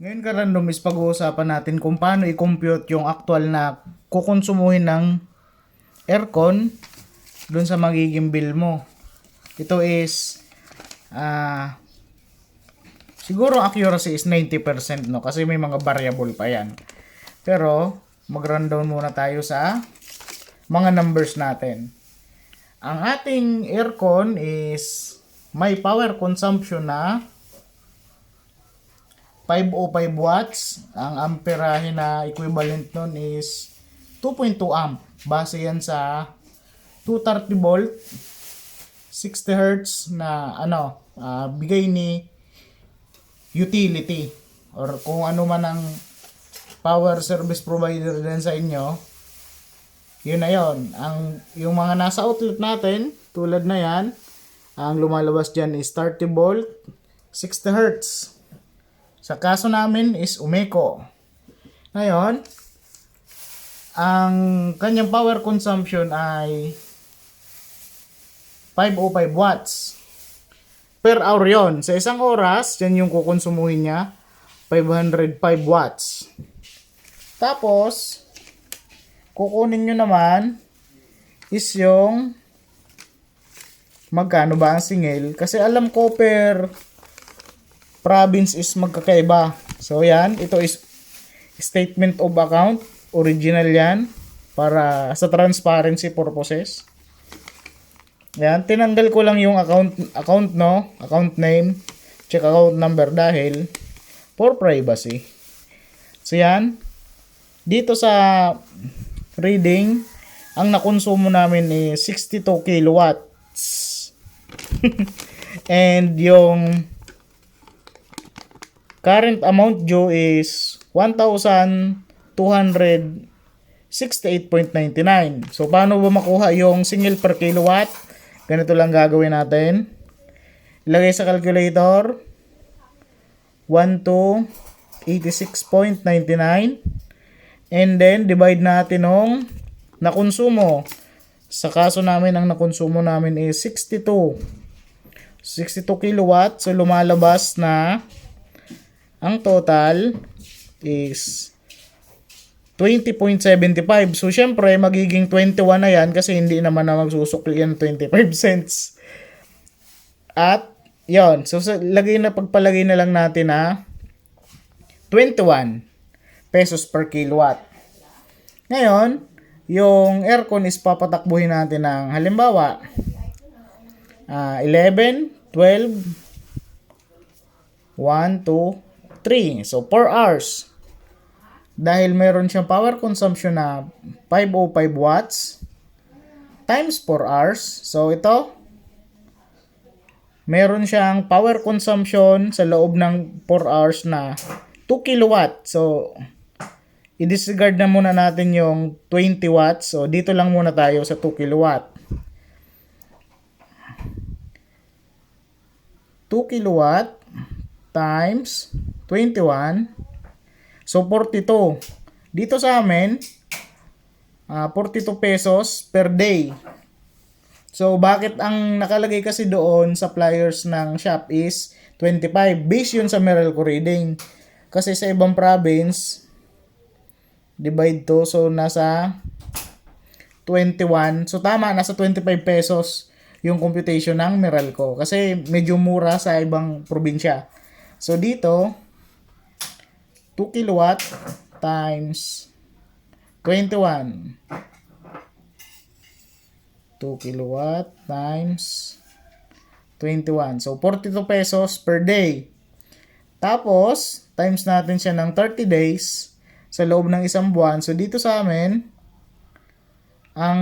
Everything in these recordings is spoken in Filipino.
Ngayon ka random is pag-uusapan natin kung paano i-compute yung actual na kukonsumuhin ng aircon dun sa magiging bill mo. Ito is ah siguro accuracy is 90% no kasi may mga variable pa yan. Pero mag-rundown muna tayo sa mga numbers natin. Ang ating aircon is may power consumption na 505 watts. Ang amperahe na equivalent nun is 2.2 amp. Base yan sa 230 volt 60 hertz na ano ah, bigay ni utility or kung ano man ang power service provider din sa inyo yun na yun ang yung mga nasa outlet natin tulad na yan ang lumalabas dyan is 30 volt 60 hertz sa kaso namin is Umeco ngayon ang kanyang power consumption ay 505 watts per hour yon. Sa isang oras, yan yung kukonsumuhin niya, 505 watts. Tapos, kukunin nyo naman is yung magkano ba ang singil. Kasi alam ko per province is magkakaiba. So yan, ito is statement of account. Original yan para sa transparency purposes. Yan, tinanggal ko lang yung account account no, account name, check account number dahil for privacy. So yan, dito sa reading, ang nakonsumo namin is 62 kilowatts. And yung current amount due is 1,268.99. So, paano ba makuha yung single per kilowatt? Ganito lang gagawin natin. Ilagay sa calculator. 1 to 86.99. And then, divide natin ng nakonsumo. Sa kaso namin, ang nakonsumo namin is 62. 62 kilowatt. So, lumalabas na ang total is 20.75. So, syempre, magiging 21 na yan kasi hindi naman na magsusukli yan 25 cents. At, yon So, lagay na, pagpalagay na lang natin na 21 pesos per kilowatt. Ngayon, yung aircon is papatakbuhin natin ng halimbawa, ah 11, 12, 1, 2, 3. So, 4 hours dahil meron siyang power consumption na 505 watts times 4 hours. So ito, meron siyang power consumption sa loob ng 4 hours na 2 kilowatt. So, i-disregard na muna natin yung 20 watts. So, dito lang muna tayo sa 2 kilowatt. 2 kilowatt times 21 So, 42. Dito sa amin, ah 42 pesos per day. So, bakit ang nakalagay kasi doon sa flyers ng shop is 25. Base yun sa Meralco reading. Kasi sa ibang province, divide to. So, nasa 21. So, tama, nasa 25 pesos yung computation ng Meralco. Kasi medyo mura sa ibang probinsya. So, dito, 2 kilowatt times 21. 2 kilowatt times 21. So, 42 pesos per day. Tapos, times natin siya ng 30 days sa loob ng isang buwan. So, dito sa amin, ang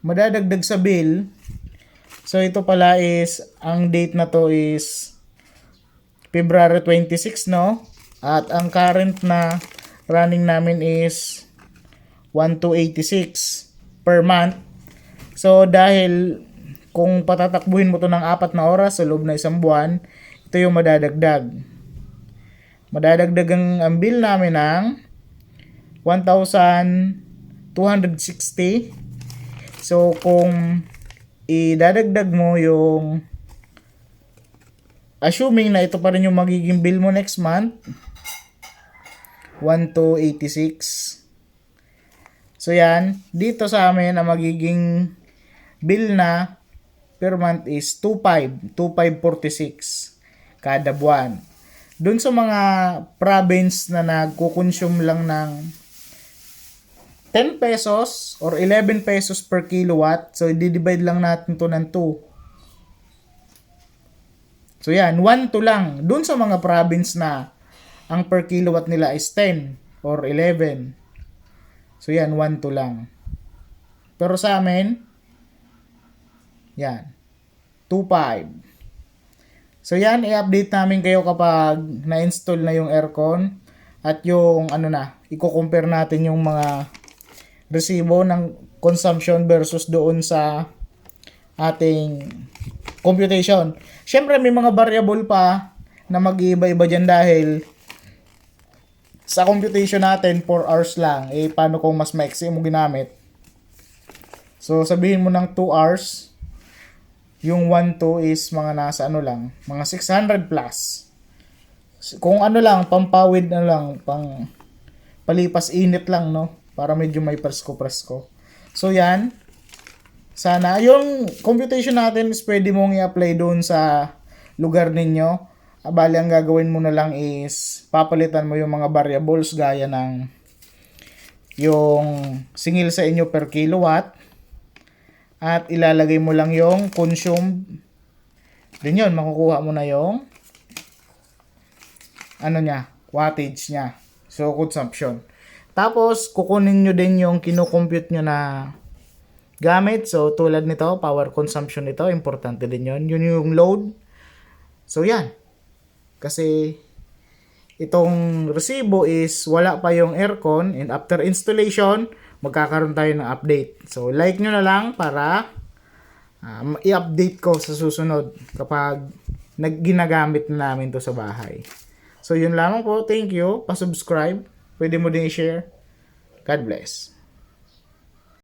madadagdag sa bill, so ito pala is, ang date na to is February 26, no? At ang current na running namin is 1286 per month. So dahil kung patatakbuhin mo to ng apat na oras sa loob na isang buwan, ito yung madadagdag. Madadagdag ang, ang bill namin ng 1,260. So kung idadagdag mo yung assuming na ito pa rin yung magiging bill mo next month, 1 to 86. So yan, dito sa amin ang magiging bill na per month is 25, 2546 kada buwan. Doon sa mga province na nagko-consume lang ng 10 pesos or 11 pesos per kilowatt, so i-divide lang natin to ng 2. So yan, 1 to lang. Doon sa mga province na ang per kilowatt nila is 10 or 11. So yan, 1 to lang. Pero sa amin, yan, 2.5. So yan, i-update namin kayo kapag na-install na yung aircon at yung ano na, i-compare natin yung mga resibo ng consumption versus doon sa ating computation. Siyempre may mga variable pa na mag-iiba-iba dyan dahil sa computation natin 4 hours lang. Eh paano kung mas maiksi mo ginamit? So sabihin mo ng 2 hours, yung 1-2 is mga nasa ano lang, mga 600 plus. Kung ano lang, pampawid na lang, pang palipas init lang, no? Para medyo may presko-presko. So, yan. Sana, yung computation natin is pwede mong i-apply doon sa lugar ninyo. Ah, Bali, ang gagawin mo na lang is papalitan mo yung mga variables gaya ng yung singil sa inyo per kilowatt at ilalagay mo lang yung consumed din yun, makukuha mo na yung ano niya, wattage niya. So, consumption. Tapos, kukunin nyo din yung kinukompute nyo na gamit. So, tulad nito, power consumption nito, importante din yun. Yun yung load. So, yan. Kasi, itong resibo is wala pa yung aircon and after installation, magkakaroon tayo ng update. So, like nyo na lang para um, i-update ko sa susunod kapag nag ginagamit na namin to sa bahay. So, yun lamang po. Thank you. Pa-subscribe. Pwede mo din i-share. God bless.